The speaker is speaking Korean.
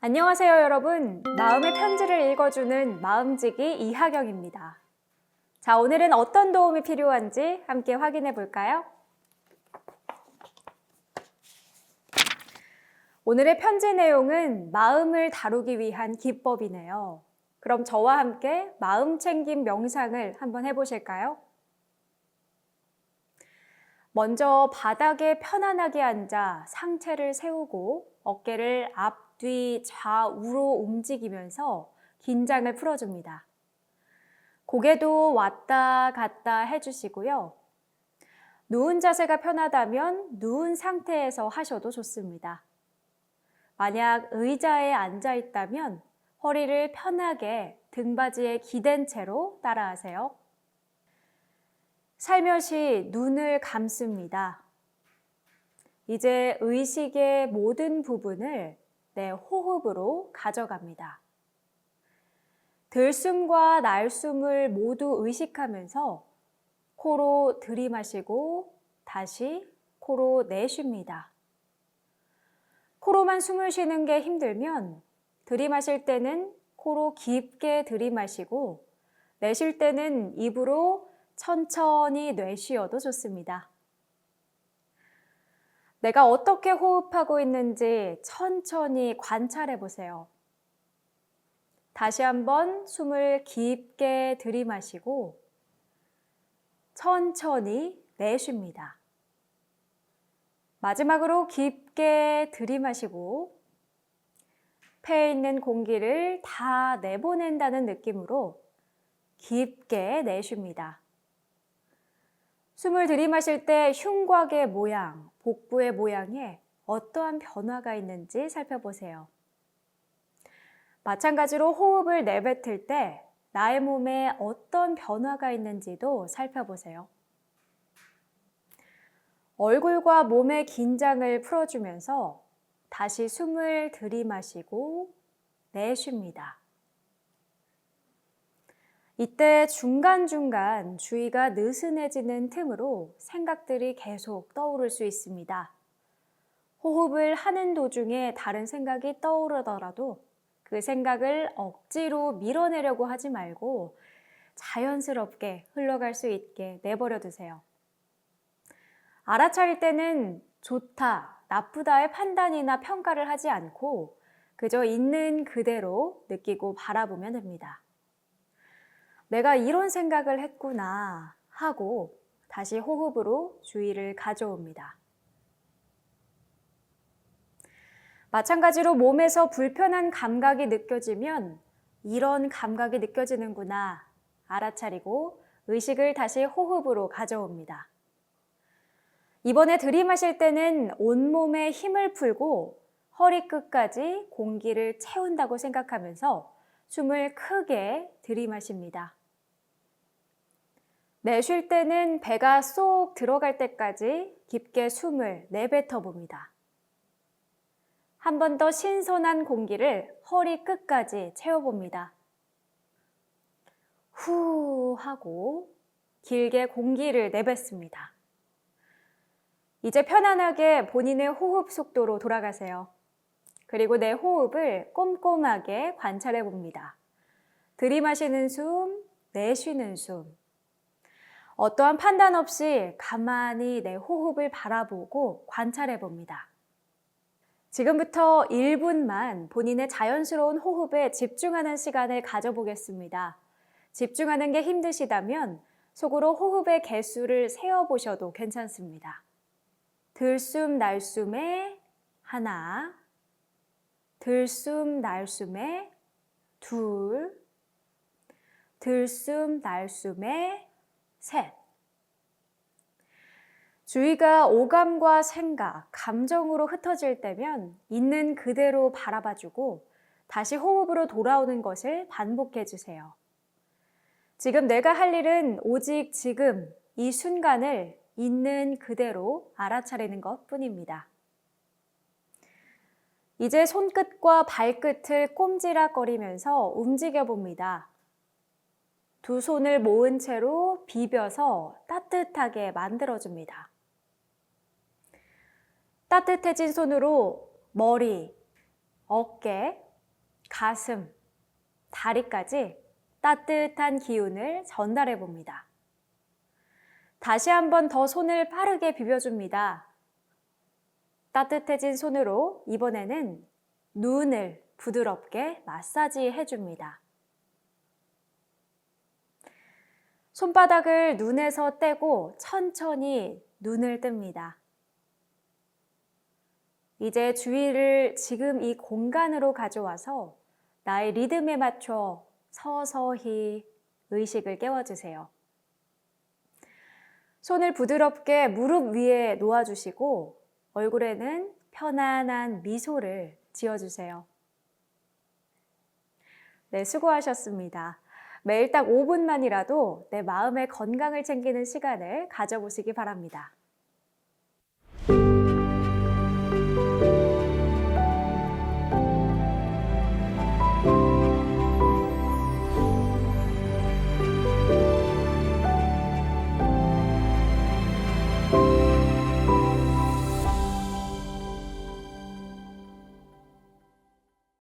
안녕하세요, 여러분. 마음의 편지를 읽어주는 마음지기 이하경입니다. 자, 오늘은 어떤 도움이 필요한지 함께 확인해 볼까요? 오늘의 편지 내용은 마음을 다루기 위한 기법이네요. 그럼 저와 함께 마음 챙김 명상을 한번 해보실까요? 먼저 바닥에 편안하게 앉아 상체를 세우고 어깨를 앞 뒤 좌우로 움직이면서 긴장을 풀어줍니다. 고개도 왔다 갔다 해주시고요. 누운 자세가 편하다면 누운 상태에서 하셔도 좋습니다. 만약 의자에 앉아 있다면 허리를 편하게 등받이에 기댄 채로 따라하세요. 살며시 눈을 감습니다. 이제 의식의 모든 부분을 내 호흡으로 가져갑니다. 들숨과 날숨을 모두 의식하면서 코로 들이마시고 다시 코로 내쉽니다. 코로만 숨을 쉬는 게 힘들면 들이마실 때는 코로 깊게 들이마시고 내쉴 때는 입으로 천천히 내쉬어도 좋습니다. 내가 어떻게 호흡하고 있는지 천천히 관찰해 보세요. 다시 한번 숨을 깊게 들이마시고 천천히 내쉽니다. 마지막으로 깊게 들이마시고 폐에 있는 공기를 다 내보낸다는 느낌으로 깊게 내쉽니다. 숨을 들이마실 때 흉곽의 모양, 복부의 모양에 어떠한 변화가 있는지 살펴보세요. 마찬가지로 호흡을 내뱉을 때 나의 몸에 어떤 변화가 있는지도 살펴보세요. 얼굴과 몸의 긴장을 풀어주면서 다시 숨을 들이마시고 내쉽니다. 이때 중간중간 주의가 느슨해지는 틈으로 생각들이 계속 떠오를 수 있습니다. 호흡을 하는 도중에 다른 생각이 떠오르더라도 그 생각을 억지로 밀어내려고 하지 말고 자연스럽게 흘러갈 수 있게 내버려 두세요. 알아차릴 때는 좋다, 나쁘다의 판단이나 평가를 하지 않고 그저 있는 그대로 느끼고 바라보면 됩니다. 내가 이런 생각을 했구나 하고 다시 호흡으로 주의를 가져옵니다. 마찬가지로 몸에서 불편한 감각이 느껴지면 이런 감각이 느껴지는구나 알아차리고 의식을 다시 호흡으로 가져옵니다. 이번에 들이마실 때는 온몸에 힘을 풀고 허리 끝까지 공기를 채운다고 생각하면서 숨을 크게 들이마십니다. 내쉴 때는 배가 쏙 들어갈 때까지 깊게 숨을 내뱉어 봅니다. 한 번 더 신선한 공기를 허리 끝까지 채워봅니다. 후 하고 길게 공기를 내뱉습니다. 이제 편안하게 본인의 호흡 속도로 돌아가세요. 그리고 내 호흡을 꼼꼼하게 관찰해 봅니다. 들이마시는 숨, 내쉬는 숨. 어떠한 판단 없이 가만히 내 호흡을 바라보고 관찰해 봅니다. 지금부터 1분만 본인의 자연스러운 호흡에 집중하는 시간을 가져보겠습니다. 집중하는 게 힘드시다면 속으로 호흡의 개수를 세어 보셔도 괜찮습니다. 들숨 날숨에 하나, 들숨 날숨에 둘, 들숨 날숨에 셋. 주의가 오감과 생각, 감정으로 흩어질 때면 있는 그대로 바라봐주고 다시 호흡으로 돌아오는 것을 반복해 주세요. 지금 내가 할 일은 오직 지금 이 순간을 있는 그대로 알아차리는 것 뿐입니다. 이제 손끝과 발끝을 꼼지락거리면서 움직여 봅니다. 두 손을 모은 채로 비벼서 따뜻하게 만들어줍니다. 따뜻해진 손으로 머리, 어깨, 가슴, 다리까지 따뜻한 기운을 전달해 봅니다. 다시 한번 더 손을 빠르게 비벼줍니다. 따뜻해진 손으로 이번에는 눈을 부드럽게 마사지 해줍니다. 손바닥을 눈에서 떼고 천천히 눈을 뜹니다. 이제 주의를 지금 이 공간으로 가져와서 나의 리듬에 맞춰 서서히 의식을 깨워주세요. 손을 부드럽게 무릎 위에 놓아주시고 얼굴에는 편안한 미소를 지어주세요. 네, 수고하셨습니다. 매일 딱 5분만이라도 내 마음의 건강을 챙기는 시간을 가져보시기 바랍니다.